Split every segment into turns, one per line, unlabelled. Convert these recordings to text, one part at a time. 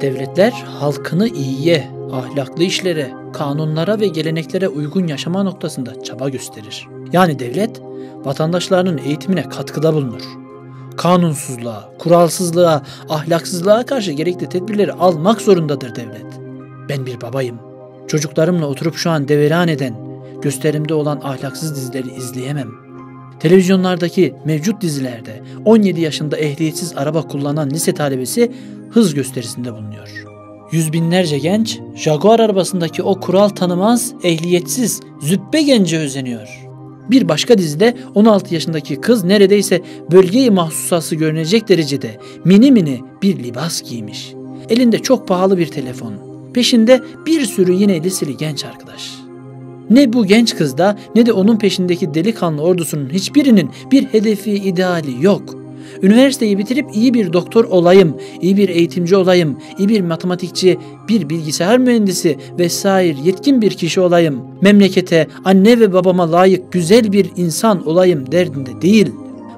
Devletler halkını iyiye, ahlaklı işlere, kanunlara ve geleneklere uygun yaşama noktasında çaba gösterir. Yani devlet vatandaşlarının eğitimine katkıda bulunur. Kanunsuzluğa, kuralsızlığa, ahlaksızlığa karşı gerekli tedbirleri almak zorundadır devlet. Ben bir babayım. Çocuklarımla oturup şu an deveran eden, gösterimde olan ahlaksız dizileri izleyemem. Televizyonlardaki mevcut dizilerde 17 yaşında ehliyetsiz araba kullanan lise talebesi hız gösterisinde bulunuyor. Yüz binlerce genç Jaguar arabasındaki o kural tanımaz, ehliyetsiz, züppe gence özeniyor. Bir başka dizide 16 yaşındaki kız neredeyse bölgeyi mahsusası görünecek derecede mini mini bir libas giymiş. Elinde çok pahalı bir telefon. Peşinde bir sürü yine liseli genç arkadaş. Ne bu genç kızda ne de onun peşindeki delikanlı ordusunun hiçbirinin bir hedefi, ideali yok. Üniversiteyi bitirip iyi bir doktor olayım, iyi bir eğitimci olayım, iyi bir matematikçi, bir bilgisayar mühendisi vesaire yetkin bir kişi olayım. Memlekete, anne ve babama layık güzel bir insan olayım derdinde değil.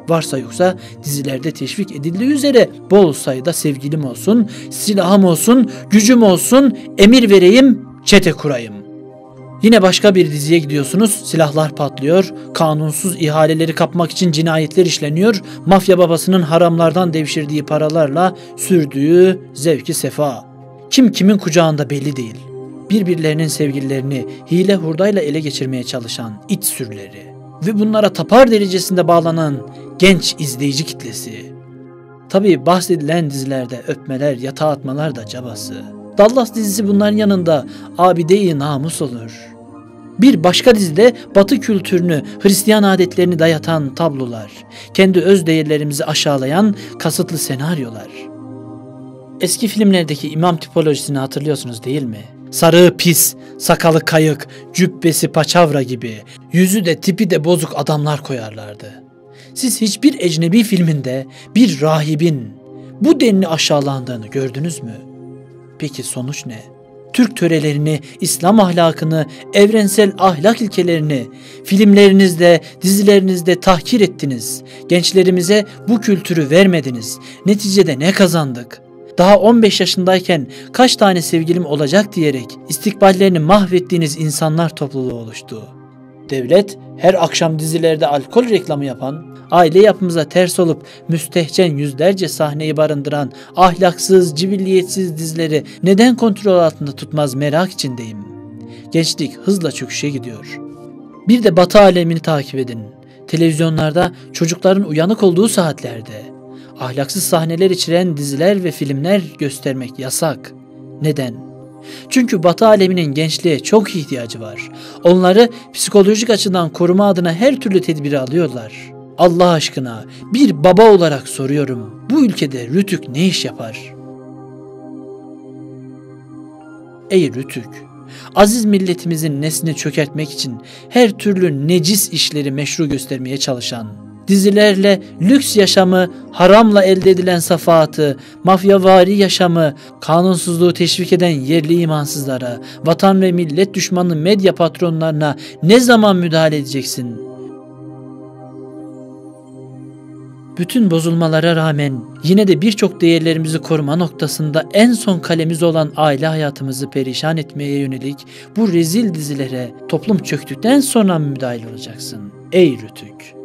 Varsa yoksa dizilerde teşvik edildiği üzere bol sayıda sevgilim olsun, silahım olsun, gücüm olsun, emir vereyim, çete kurayım.'' Yine başka bir diziye gidiyorsunuz. Silahlar patlıyor. Kanunsuz ihaleleri kapmak için cinayetler işleniyor. Mafya babasının haramlardan devşirdiği paralarla sürdüğü zevki sefa. Kim kimin kucağında belli değil. Birbirlerinin sevgililerini hile hurdayla ele geçirmeye çalışan it sürüleri ve bunlara tapar derecesinde bağlanan genç izleyici kitlesi. Tabii bahsedilen dizilerde öpmeler, yatağa atmalar da cabası. Dallas dizisi bunların yanında abide-i namus olur. Bir başka dizide Batı kültürünü, Hristiyan adetlerini dayatan tablolar, kendi öz değerlerimizi aşağılayan kasıtlı senaryolar. Eski filmlerdeki imam tipolojisini hatırlıyorsunuz değil mi? Sarığı pis, sakalı kayık, cübbesi paçavra gibi, yüzü de tipi de bozuk adamlar koyarlardı. Siz hiçbir ecnebi filminde bir rahibin bu denli aşağılandığını gördünüz mü? Peki sonuç ne? Türk törelerini, İslam ahlakını, evrensel ahlak ilkelerini filmlerinizde, dizilerinizde tahkir ettiniz. Gençlerimize bu kültürü vermediniz. Neticede ne kazandık? Daha 15 yaşındayken kaç tane sevgilim olacak diyerek istikballerini mahvettiğiniz insanlar topluluğu oluştu. Devlet her akşam dizilerde alkol reklamı yapan, aile yapımıza ters olup müstehcen yüzlerce sahneyi barındıran ahlaksız, cibilliyetsiz dizileri neden kontrol altında tutmaz merak içindeyim. Gençlik hızla çöküşe gidiyor. Bir de batı alemini takip edin. Televizyonlarda çocukların uyanık olduğu saatlerde ahlaksız sahneler içeren diziler ve filmler göstermek yasak. Neden? Çünkü Batı aleminin gençliğe çok ihtiyacı var. Onları psikolojik açıdan koruma adına her türlü tedbiri alıyorlar. Allah aşkına bir baba olarak soruyorum. Bu ülkede Rütük ne iş yapar? Ey Rütük! Aziz milletimizin neslini çökertmek için her türlü necis işleri meşru göstermeye çalışan, dizilerle lüks yaşamı, haramla elde edilen safahatı, mafyavari yaşamı, kanunsuzluğu teşvik eden yerli imansızlara, vatan ve millet düşmanı medya patronlarına ne zaman müdahale edeceksin? Bütün bozulmalara rağmen yine de birçok değerlerimizi koruma noktasında en son kalemiz olan aile hayatımızı perişan etmeye yönelik bu rezil dizilere toplum çöktükten sonra müdahale olacaksın? Ey Rütük!